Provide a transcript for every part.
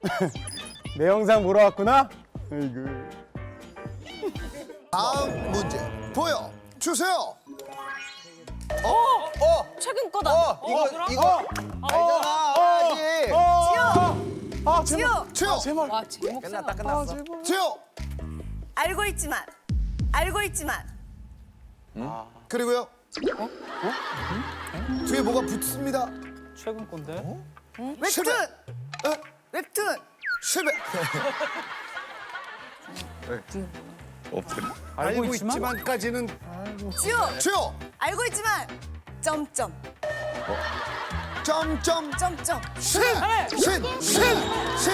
내 영상 보러 왔구나? 아이고. 다음 문제 보여 주세요. 최근 거다. 어, 이거 이거 알잖아. 알지. 아, 지효 지효, 제발. 와 제목 끝났다 끝났어. 지효. 알고 있지만 알고 있지만 그리고요. 뒤에 뭐가 붙습니다. 최근 건데? 웹툰 실패. 어? 웹툰 실패. 알고 있지만? 있지만 까지는 지효 지효. 알고 있지만 점점 점점 점점 신. 신. 신. 신.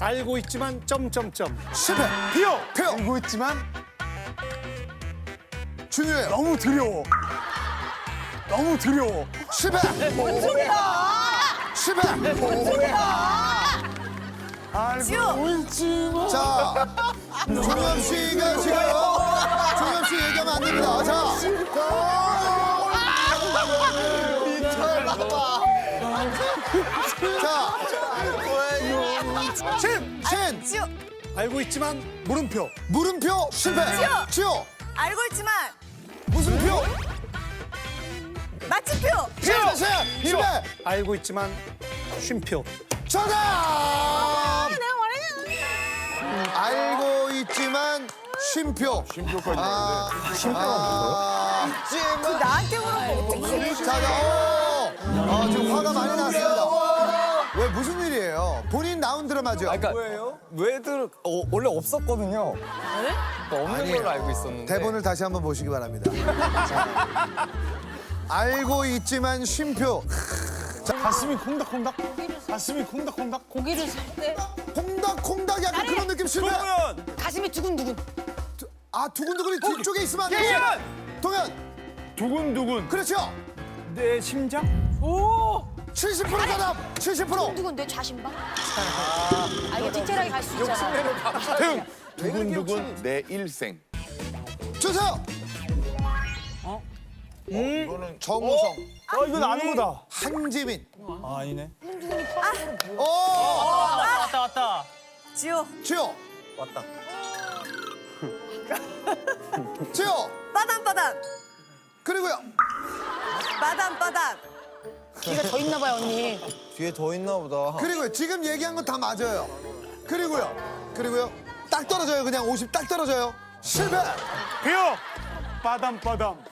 알고 있지만 점점점. 실패. 비어! 비어. 알고 있지만 중요해요. 너무 두려워. 너무 두려워. 실패. 실패. 지효 자, 종엽 씨가 지금 종엽 씨 얘기하면 안 됩니다. 자. 자, 신, 신, 지효 알고 있지만 물음표. 물음표 실패. 지효. 지효, 알고 있지만 무슨 표? 마침표 실패, 실패. 알고 있지만 쉼표. 정답. 알고 있지만 쉼표. 쉼표까지. 아, 쉼표가 그 나한테 물어보 어떡해 자, 자, 어, 어, 지금 화가 많이 났습니다. 왜 무슨 일이에요? 본인 나온 드라마죠? 뭐예요? 왜들 어, 원래 없었거든요. 그러니까 없는 아니에요. 걸로 알고 있었는데. 대본을 다시 한번 보시기 바랍니다. 자, 알고 있지만 쉼표. 가슴이 콩닥콩닥. 가슴이 콩닥콩닥. 고기를 살 때 콩닥콩닥 약간 그런 느낌 실패. 가슴이 두근두근. 아 두근두근이 뒤쪽에 있으면 안 돼요. 동현. 두근두근. 그렇죠. 내 심장? 70% 대답. 70%. 두근두근 내 자신감. 아 이게 디테일하게 갈 수 있잖아. 두근두근 내 일생. 주세요. 이거는 정우성, 어, 이건 아는 거다. 한지민. 아, 아니네. 오. 왔다, 왔다. 지효 지효. 왔다. 지효. 빠담빠담 그리고요. 빠담빠담 기가 더 있나 봐요 언니. 뒤에 더 있나 보다. 그리고요. 지금 얘기한 건 다 맞아요. 그리고요. 그리고요. 딱 떨어져요. 그냥 50 딱 떨어져요. 실패. 비어! 빠담빠담.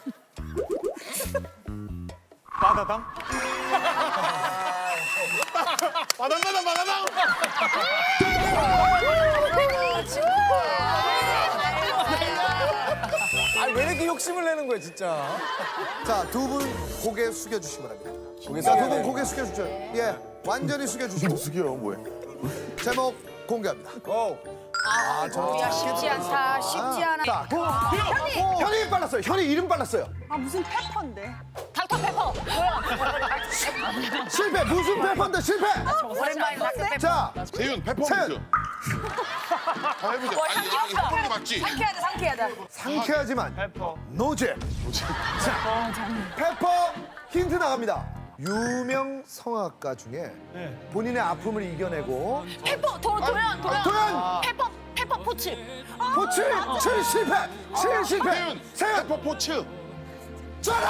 빠다담? 빠담빠담, 빠다담! 아, 왜 이렇게 욕심을 내는 거야, 진짜? 자, 두 분 고개 숙여주시기 바랍니다. 자, 두 분 고개 숙여주죠. 예, 완전히 숙여주시고. 숙여 뭐야? 제목 공개합니다. 고! 야 쉽지 않다. 쉽지 않아. 자, 현이! 현이 빨랐어요. 현이 이름 빨랐어요. 닥터 페퍼. 실패. 무슨 페퍼인데 실패. 오랜만에 닥터 페퍼. 자, 세윤. 세윤. 한번 해보자. 아니 이거 페퍼민트 맞지? 상쾌하다 상쾌하다. 상쾌하지만 페퍼. 노제. 자, 페퍼 힌트 나갑니다. 유명 성악가 중에 네. 본인의 아픔을 이겨내고 페퍼 도, 도연 도연. 도연! 페퍼 페퍼 포츠. 포츠! 칠 실패 칠 실패 세윤 세윤 페퍼 포츠. 전화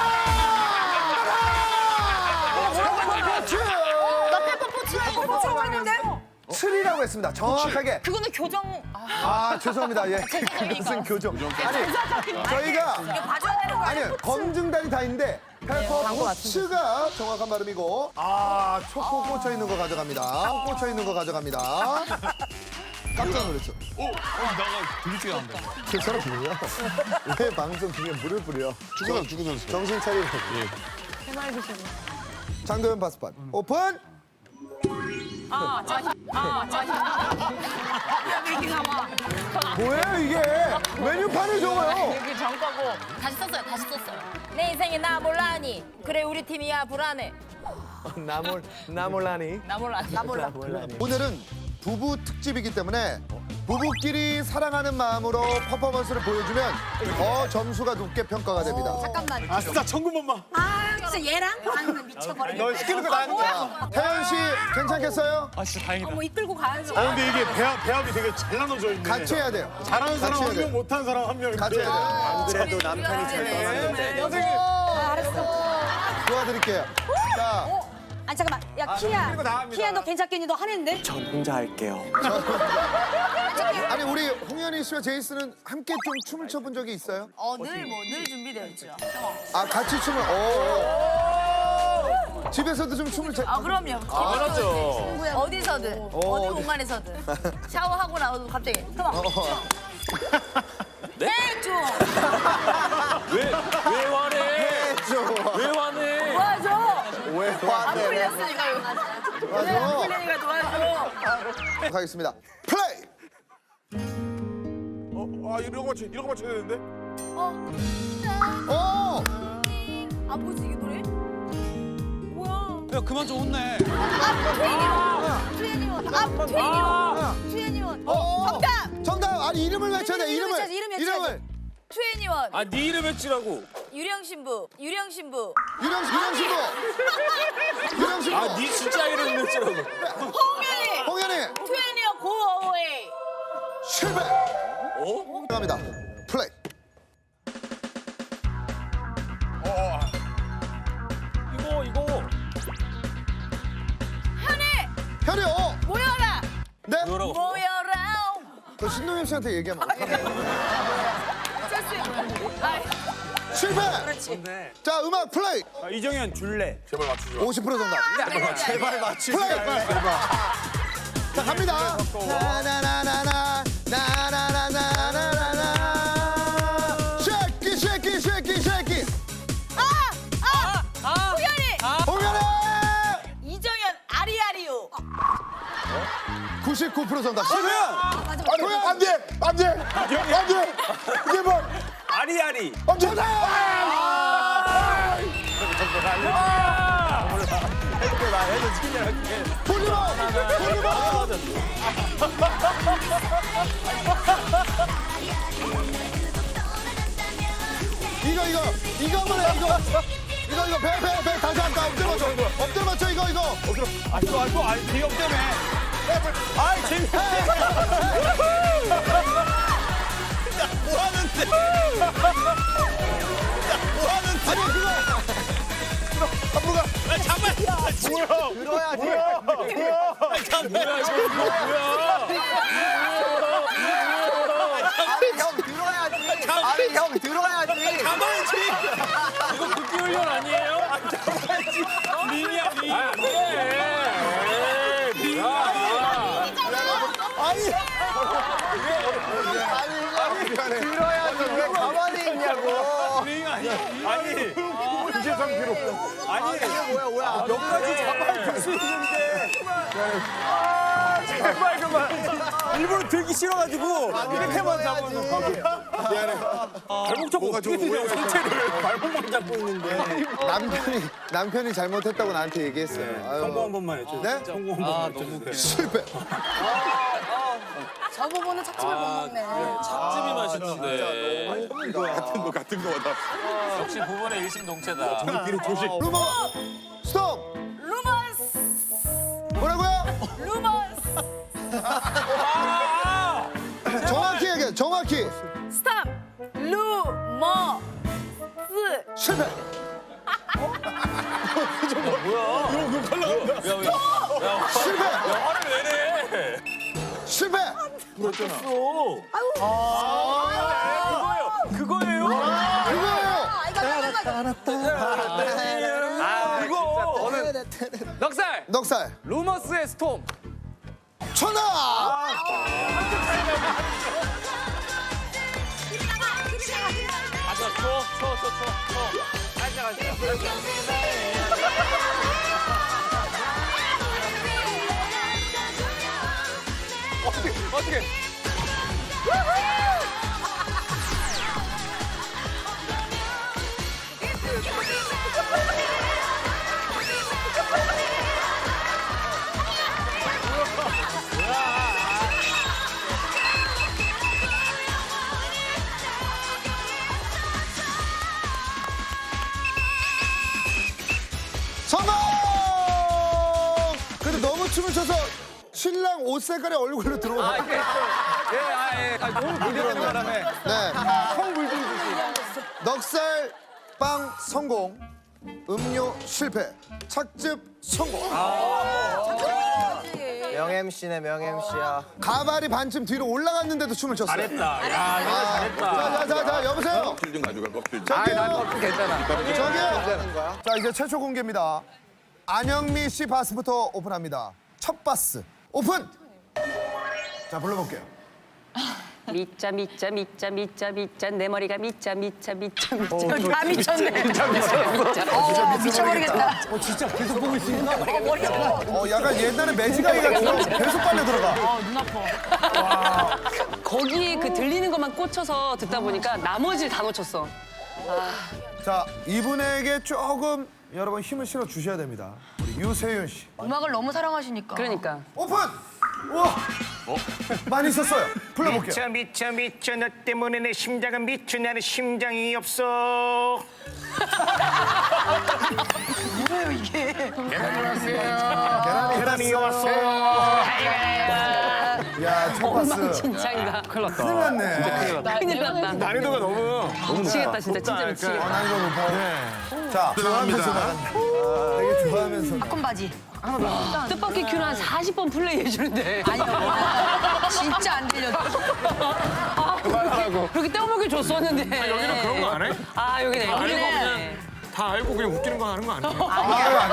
포츠! 나 페퍼 포츠라고 포츠라고 했는데. 7이라고 했습니다. 정확하게. 그거는 교정. 아, 아 죄송합니다. 예. 그것은 교정. 아니 저희가 봐줘야 되는 거야. 아니 검증단이 다 있는데 페퍼 포츠가 정확한 발음이고. 아 초코 꽂혀 있는 거 가져갑니다. 꽂혀 있는 거 가져갑니다. 깜짝 놀랐죠? 오, 어, 나가 뛰어 난다. 그 사람 뭐야 왜 방송 중에 물을 뿌려? 선수, 축구 선수. 정신 차리고. 장도연 바스판 오픈! 아, 자, 아, 자, 여기 나와. 뭐예요 이게? 메뉴판을 적어요. 여기 정거고. 다시 썼어요, 다시 썼어요. 내 인생에 나 몰라니. 그래, 우리 팀이야, 불안해. 나몰, 나몰라니. 나 몰라, 나 몰라. 오늘은 부부 특집이기 때문에 부부끼리 사랑하는 마음으로 퍼포먼스를 보여주면 더 점수가 높게 평가가 됩니다 잠깐만 아싸, 천군만마. 아 진짜 얘랑 가는 미쳐버리겠다. 널 시키는 거 나니까. 태연 씨 괜찮겠어요? 아 진짜 다행이다. 뭐 이끌고 가야죠. 어 근데 이게 배합 배합이 되게 잘 나눠져 있네. 같이 해야 돼요. 잘하는 사람 같이 해야 한 돼. 명, 못하는 사람 한 명. 같이 해야 돼요. 아, 그래도 남편이 잘 떠났는데. 도와드릴게요. 자, 아니 잠깐만. 야 키야. 키야 너 괜찮겠니? 너 하는데? 전 혼자 할게요. 아니 우리 홍현희 씨와 제이슨은 함께 좀 춤을 춰본 적이 있어요? 어, 늘 뭐 늘 준비되어 있죠. 아 같이 춤을. 오. 집에서도 좀 춤을 춰. 아, 그럼요. 그렇죠. 어디서든 어디 공간에서든 샤워하고 나와도 갑자기 그만. 네? 좀 왜, 왜 화내? 왜 화내? 도와줘. 왜 안 화내? 풀렸으니까 왜안 맞아. 풀리니까 도와줘. 가겠습니다. 플레이. 어, 아 이런 거 맞춰 이런 거 맞춰야 되는데. 오. 아 뭐지 이게 노래? 뭐야? 야 그만 좀 혼내. 트웬티원. 아 트웬티원. 트웬티원. 어. 정답. 정답. 아니 이름을 외쳐야 돼. 이름 이름을. 외쳐야지, 이름 외쳐야지. 트웬티원. 아, 네 이름 외치라고. 유령 신부. 유령 신부. 유령 유령 신부. 유령 신부. 아, 네 진짜 이름 외치라고. 홍현이. 홍현희 트웬티원 고어웨이. 실패. 어? 갑니다. 플레이. 이거, 이거. 현이 현희 오. 모여라. 네. 뭐라고? 모여라. 그 신동엽 씨한테 얘기하면 어떡하나. 실패. 자 음악 플레이. 아, 이정현 줄래. 제발 맞추지 마. 50% 정답. 제발 맞추지. 플레이. 자 갑니다. 나나나나나 나나나나나나나. 쉐키 쉐키 쉐키 쉐키. 홍현이. 홍현희. 이정현 아리아리오. 99% 정답. 실패. 아니 안 돼 안 돼 안돼 제발 아리아리. 어, 정답. 돌리마. 돌리마. 이거 이거 이거 한번 해 이거 이거 이거 배 배 배 다시 한다 엎드려 맞춰 엎드려 맞춰 이거 이거 아또 아또 아니 재미 없다며. 아이 재미. 뭐 하는데? 뭐 하는데? 아니 그거 안무가. 아 잠깐. 뭐야? 들어야지. 뭐야? 뭐야? 아니 잠깐. 뭐야 이거 뭐야? 아니 형 들어야지. 아니 형 들어야지. 가만히 이거 극기 훈련 아니에요? 미니야 미. 아, 안 돼. 에이, 미안해. 아니 들어야지. 왜 가만히 있냐고. 링 아니야. 아니. 93kg. 아니. 뭐야 뭐야. 몇 가지 잡아야 될수 있는데. 아, 제발 그만. 일부러 들기 싫어가지고 이렇게만 잡아놓고. 미안해. 발목 잡고 어떻게 드냐 상체를 발목만 잡고 있는데. 남편이 남편이 잘못했다고 나한테 얘기했어요 아유, 성공 한 번만 해줘. 네? 성공 한 번만. 실패 저 부분은 착즙을 못 먹네. 찜이 맛있는데. 같은 거 같은 거다. 역시 부부의 일심동체다. 루머 스톱 루머스. 뭐라고요? 루머스. 정확히 얘기해 정확히 스탑. 루머스. 실패 실패 화를 왜 내? 실패! 그거예요. 그거예요. 그거예요. 아, 이거. 넉살. 넉살. 루머스의 스톰. 천하! 가자, 쳐, 쳐, 쳐, 쳐, 쳐. 가자, 가 어떻게? 성공! 그래도 너무 춤을 춰서 떻게. 옷 색깔이 얼굴로 들어오네. 예, 아, 예. 아, 너무 기대되는 바람에. 네. 넉살 빵 성공. 음료 실패. 착즙 성공. 명 MC네 명 MC야. 가발이 반쯤 뒤로 올라갔는데도 춤을 췄어요. 잘했다. 야, 이거 잘했다. 자, 자, 자, 자, 여보세요. 껍질 좀 가져가 껍질 좀. 저기요. 괜찮아. 저기요. 자, 이제 최초 공개입니다. 안영미 씨 바스부터 오픈합니다. 첫 바스 오픈. 자, 불러볼게요. 미짜 미짜 미짜 미짜 미짜 내 머리가 미짜 미짜 미짜 미짜 아 미쳤네. 미쳐 어, 미쳐버리겠다. 어, 진짜 계속 보고 있으니까. 어, 약간 옛날에 매지가이가 들어 계속 빨려 들어가. 거기에 그 들리는 것만 꽂혀서 듣다 보니까 나머지를 다 놓쳤어 자, 이분에게 조금 여러분 힘을 실어 주셔야 됩니다. 유세윤 씨. 음악을 너무 사랑하시니까. 그러니까 오픈. 우와. 많이 썼어요. 불러볼게요. 미쳐 미쳐 미쳐 너 때문에 내 심장은 미쳐 나는 심장이 없어. 계란이 왔어. 야, 첫 바스. 진짜이다 큰일 났다 큰일 났네. 큰일 났다 난이도가 너무 미치겠다 진짜 진짜 어, 미치겠다 난이도 높아. 자, 좋아하면서 나간다. 좋아하면서. 팝콘 바지. 뜻밖의 큐를 한 40번 플레이 해주는데 아니요. 진짜 안 들려. 그렇게 떼어먹여 줬었는데 아 여기는 그런 거 안 해? 아 여기네 그냥 다 알고 그냥 웃기는 거 하는 거 아니에요? 아유, 안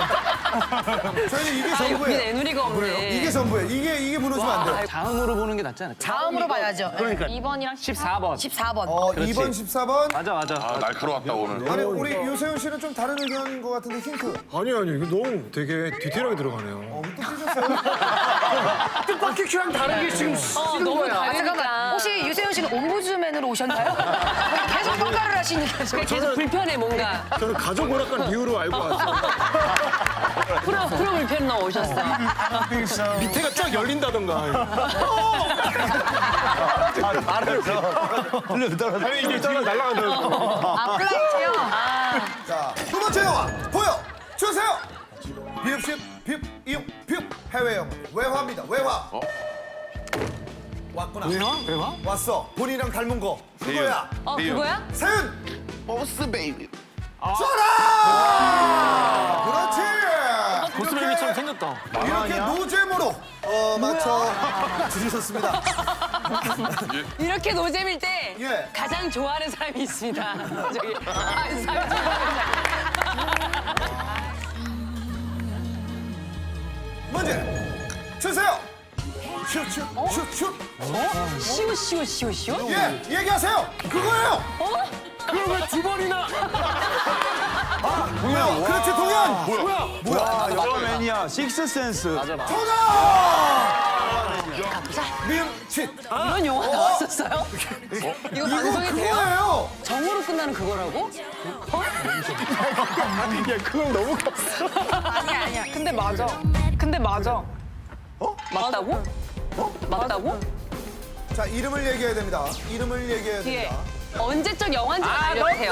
저희는 이게 아 전부예요. 애누리가 없네 이게 전부예요. 이게, 이게 무너지면 안 돼요. 다음으로 보는 게 낫지 않을까? 다음으로 봐야죠. 그러니까 2번이랑 14번. 14번. 어, 2번, 14번. 맞아, 맞아. 아 날카로웠다 오늘. 아니, 우리 유세윤 씨는 좀 다른 의견인 것 같은데 힌트. 아니 아니 이거 너무 되게 디테일하게 들어가네요. 어, 또 찢었어요? 뜻밖의 큐랑 다른 게 지금 어, 너무 아, 잠깐만. 다르니까 혹시 유세윤 씨는 옴부즈맨으로 오셨나요? 계속 평가를 하시니까. 지금. 계속 불편해 뭔가 저는 가족 오락관 이유로 알고 왔어요. 프로 프로 불편 나오셨어 밑에가 쫙 열린다던가. 아니 이게 지금 날아가더라고. 아, 플라이트요? 자, 두 번째 영화 보여 주세요. 비읍십 비읍 이응 비읍 해외 영화 외화입니다. 외화. 왔구나. 왜요? 왜요? 왔어. 본이랑 닮은 거 그거야. 어 그거야? 세윤 보스 베이비. 쏘라. 그렇지. 고스베이비처럼 생겼다. 이렇게 노잼으로 어 맞춰 주셨습니다. 이렇게 노잼일 때 예. 가장 좋아하는 사람이 있습니다. 저기 아, 사람 좋아하는 문제 주세요. 슛슛 슛슛. 사람. 쉬우 쉬우 쉬우 쉬우. 예 얘기하세요. 그거예요. 그걸 왜 두 번이나? 뭐야? 그렇지 동현. 뭐야? 뭐야? 영화맨이야. 식스센스. 정답. 미음 칫. 이런 영화 나왔었어요? 이거 이거 방송이 돼요? 그거예요. 정으로 끝나는 그거라고? 야 그건 너무 컸어. 아니야 아니야. 근데 맞아. 근데 맞아. 어? 맞다고? 맞다고? 자 이름을 얘기해야 됩니다. 이름을 얘기해야 뒤에 됩니다. 언제적 영화인지 알려주세요.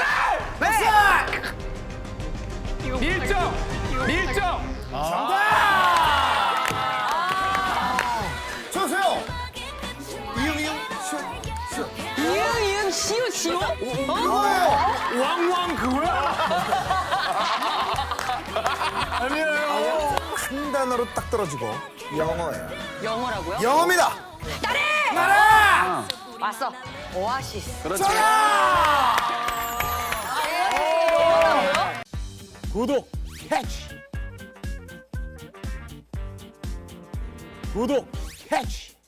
밀정. 밀정. 주세요. 이응 이응 슛 슛. 이응 이응 시우 시우? 어? 그거예요. 왕왕 그거야? 아니에요. 한 단어로 딱 떨어지고 영어예요. 영어라고요? 영어입니다. 왔어. 오아시스. 구독. 캐치. 구독. 캐치.